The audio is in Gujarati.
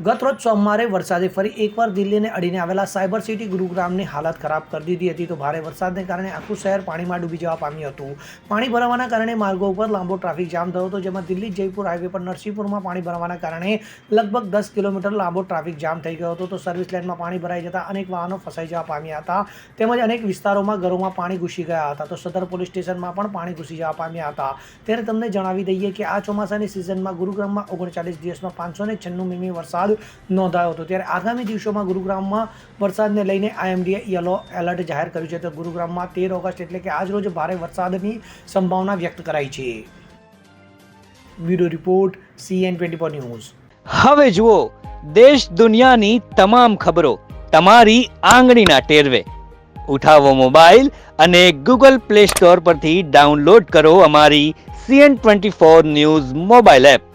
ગતરોજ સોમવારે વરસાદે ફરી એકવાર દિલ્હીને અડીને આવેલા સાયબર સિટી ગુરુગ્રામની હાલત ખરાબ કરી દીધી હતી. તો ભારે વરસાદને કારણે આખું શહેર પાણીમાં ડૂબી જવા પામ્યું હતું. પાણી ભરાવાના કારણે માર્ગો ઉપર લાંબો ટ્રાફિક જામ થયો હતો, જેમાં દિલ્હી જયપુર હાઈવે પર નરસિંહપુરમાં પાણી ભરાવાના કારણે લગભગ દસ કિલોમીટર લાંબો ટ્રાફિક જામ થઈ ગયો હતો. તો સર્વિસ લાઇનમાં પાણી ભરાઈ જતા અનેક વાહનો ફસાઈ જવા પામ્યા હતા તેમજ અનેક વિસ્તારોમાં ઘરોમાં પાણી ઘૂસી ગયા હતા. તો સદર પોલીસ સ્ટેશનમાં પણ પાણી ઘૂસી જવા પામ્યા હતા. ત્યારે તમને જણાવી દઈએ કે આ ચોમાસાની સિઝનમાં ગુરુગ્રામમાં ઓગણચાલીસ દિવસમાં પાંચસો છન્નું મીમી વરસાદ નોંધાયો હતો. ત્યારે આગામી દિવસોમાં ગુરુગ્રામમાં વરસાદને લઈને આઈએમડીએ યલો એલર્ટ જાહેર કર્યું છે. તો ગુરુગ્રામમાં તેર ઓગસ્ટ એટલે કે આજરોજ ભારે વરસાદની સંભાવના વ્યક્ત કરાઈ છે. Bureau report, CN twenty news. હવે જુઓ, દેશ દુનિયાની તમામ ખબરો તમારી આંગળીના ટેરવે. ઉઠાવો મોબાઈલ અને ગૂગલ પ્લે સ્ટોર પરથી ડાઉનલોડ કરો અમારી CN twenty four news mobile app.